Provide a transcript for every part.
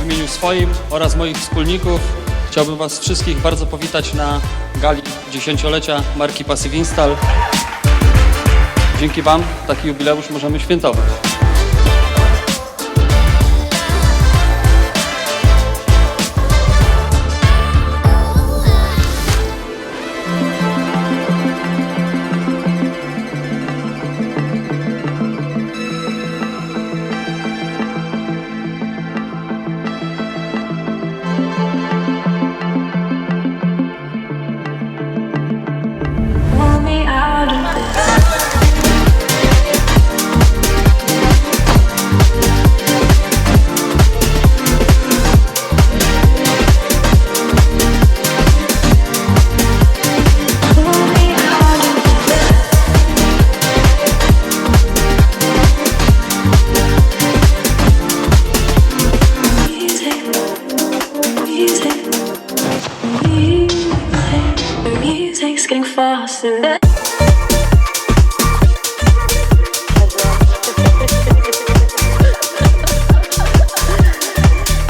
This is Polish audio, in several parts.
W imieniu swoim oraz moich wspólników chciałbym Was wszystkich bardzo powitać na gali dziesięciolecia marki Passive Install. Dzięki Wam taki jubileusz możemy świętować.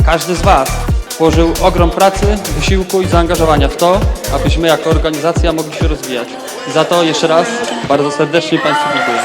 Każdy z Was włożył ogrom pracy, wysiłku i zaangażowania w to, abyśmy jako organizacja mogli się rozwijać. Za to jeszcze raz bardzo serdecznie Państwu dziękuję.